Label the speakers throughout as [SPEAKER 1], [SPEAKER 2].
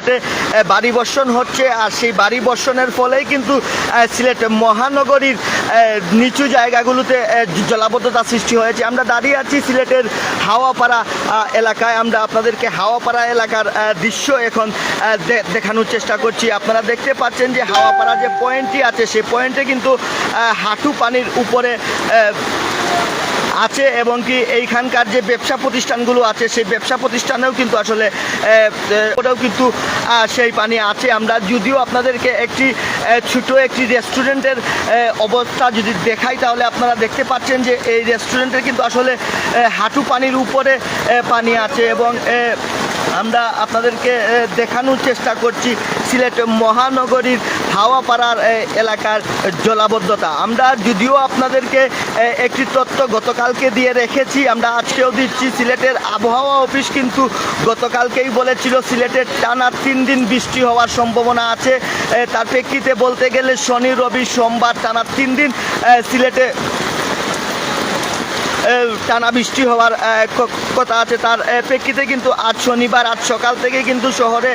[SPEAKER 1] সিলেটে বাড়ি বর্ষণ হচ্ছে আর সেই বাড়ি বর্ষণের ফলেই কিন্তু সিলেট মহানগরীর নিচু জায়গাগুলোতে জলাবদ্ধতা সৃষ্টি হয়েছে। আমরা দাঁড়িয়ে আছি সিলেটের হাওয়াপাড়া এলাকায়। আমরা আপনাদেরকে হাওয়াপাড়া এলাকার দৃশ্য এখন দেখানোর চেষ্টা করছি। আপনারা দেখতে পাচ্ছেন যে হাওয়াপাড়া যে পয়েন্টটি আছে, সেই পয়েন্টে কিন্তু হাঁটু পানির উপরে আছে এবং কি এইখানকার যে ব্যবসা প্রতিষ্ঠানগুলো আছে, সেই ব্যবসা প্রতিষ্ঠানেও কিন্তু আসলে ওটাও কিন্তু সেই পানি আছে। আমরা যদিও আপনাদেরকে একটি ছোট একটি রেস্টুরেন্টের অবস্থা যদি দেখাই, তাহলে আপনারা দেখতে পাচ্ছেন যে এই রেস্টুরেন্টের কিন্তু আসলে হাঁটু পানির উপরে পানি আছে এবং আমরা আপনাদেরকে দেখানোর চেষ্টা করছি সিলেট মহানগরীর হাওয়াপাড়ার এলাকার জলাবদ্ধতা। আমরা যদিও আপনাদেরকে একটি তথ্য গতকালকে দিয়ে রেখেছি, আমরা আজকেও দিচ্ছি সিলেটের আবহাওয়া অফিস, কিন্তু গতকালকেই বলেছিল সিলেটের টানা তিন দিন বৃষ্টি হওয়ার সম্ভাবনা আছে। তার প্রেক্ষিতে বলতে গেলে শনি, রবি, সোমবার টানা তিন দিন সিলেটে টানা বৃষ্টি হওয়ার কথা আছে তার প্রেক্ষিতে কিন্তু আজ শনিবার, আজ সকাল থেকে কিন্তু শহরে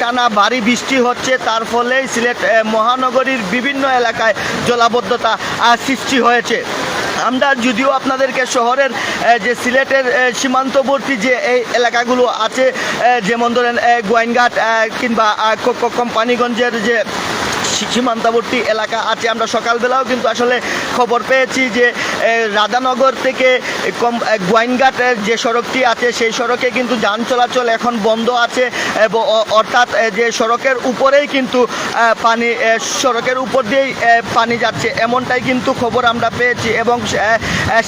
[SPEAKER 1] টানা ভারী বৃষ্টি হচ্ছে। তার ফলেই সিলেট মহানগরীর বিভিন্ন এলাকায় জলাবদ্ধতা সৃষ্টি হয়েছে। আমরা যদিও আপনাদেরকে শহরের যে সিলেটের সীমান্তবর্তী যে এই এলাকাগুলো আছে যেমন ধরেন গোয়াইনঘাট কিংবা কোম্পানিগঞ্জের যে সীমান্তবর্তী এলাকা আছে, আমরা সকালবেলাও কিন্তু আসলে খবর পেয়েছি যে রাধানগর থেকে কম গোয়াইনঘাটের যে সড়কটি আছে, সেই সড়কে কিন্তু যান চলাচল এখন বন্ধ আছে অর্থাৎ যে সড়কের উপরেই কিন্তু পানি সড়কের উপর দিয়েই পানি যাচ্ছে। এমনটাই কিন্তু খবর আমরা পেয়েছি এবং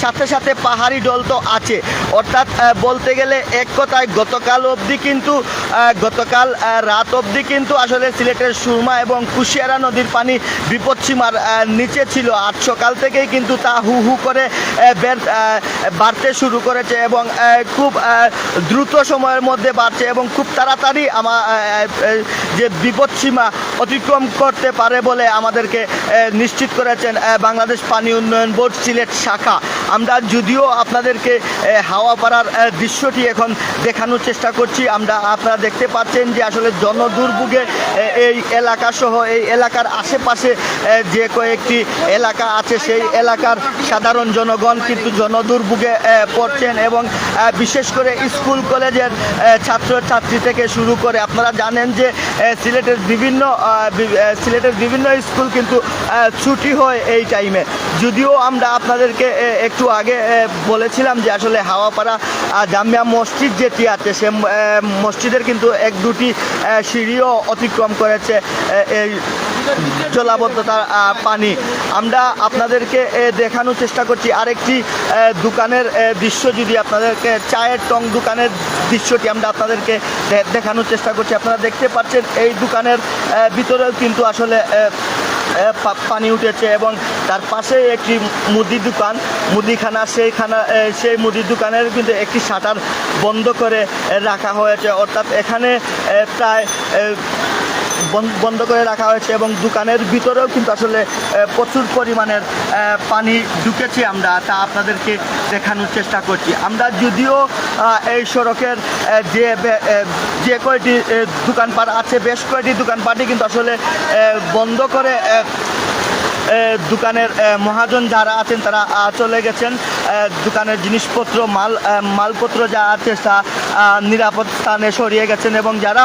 [SPEAKER 1] সাথে সাথে পাহাড়ি ডল তো আছে। অর্থাৎ বলতে গেলে এক কথায় গতকাল অবধি কিন্তু গতকাল রাত অবধি কিন্তু আসলে সিলেটের সুরমা এবং কুশিয়ারা নদীর পানি বিপদসীমার নিচে ছিল। আজ সকাল থেকেই কিন্তু তা হু হু করে বাড়তে শুরু করেছে এবং খুব দ্রুত সময়ের মধ্যে বাড়ছে এবং খুব তাড়াতাড়ি আমার যে বিপদসীমা অতিক্রম করতে পারে বলে আমাদেরকে নিশ্চিত করেছেন বাংলাদেশ পানি উন্নয়ন বোর্ড সিলেট শাখা। আমরা যদিও আপনাদেরকে হাওয়া পাড়ার দৃশ্যটি এখন দেখানোর চেষ্টা করছি। আমরা আপনারা দেখতে পাচ্ছেন যে আসলে জনদুর্ভোগে এই এলাকা সহ, এই এলাকার আশেপাশে যে কয়েকটি এলাকা আছে, সেই এলাকার সাধারণ জনগণ কিন্তু জনদুর্ভোগে পড়ছেন এবং বিশেষ করে স্কুল, কলেজের ছাত্র ছাত্রী থেকে শুরু করে আপনারা জানেন যে সিলেটের বিভিন্ন সিলেটের বিভিন্ন স্কুল কিন্তু ছুটি হয় এই টাইমে। যদিও আমরা আপনাদেরকে একটু আগে বলেছিলাম যে আসলে হাওয়াপাড়া জামিয়া মসজিদ যেটি আছে, সে মসজিদের কিন্তু এক দুটি সিঁড়িও অতিক্রম করেছে এই জলাবদ্ধতার পানি। আমরা আপনাদেরকে দেখানোর চেষ্টা করছি। আরেকটি দোকানের দৃশ্য যদি আপনাদেরকে, চায়ের টং দোকানের দৃশ্যটি আমরা আপনাদেরকে দেখানোর চেষ্টা করছি। আপনারা দেখতে পাচ্ছেন, এই দোকানের ভিতরেও কিন্তু আসলে পানি উঠেছে এবং তার পাশে একটি মুদির দোকান, মুদিখানা, সেইখানা সেই মুদির দোকানের কিন্তু একটি শাটার বন্ধ করে রাখা হয়েছে। অর্থাৎ এখানে প্রায় বন্ধ করে রাখা হয়েছে এবং দোকানের ভিতরেও কিন্তু আসলে প্রচুর পরিমাণের পানি ঢুকেছে আমরা, তা আপনাদেরকে দেখানোর চেষ্টা করছি। আমরা যদিও এই সড়কের যে যে কয়টি দোকানপাট আছে, বেশ কয়টি দোকানপাটই কিন্তু আসলে বন্ধ করে দোকানের মহাজন যারা আছেন তারা চলে গেছেন। দোকানের জিনিসপত্র, মাল মালপত্র যা আছে তা নিরাপদ স্থানে সরিয়ে গেছেন এবং যারা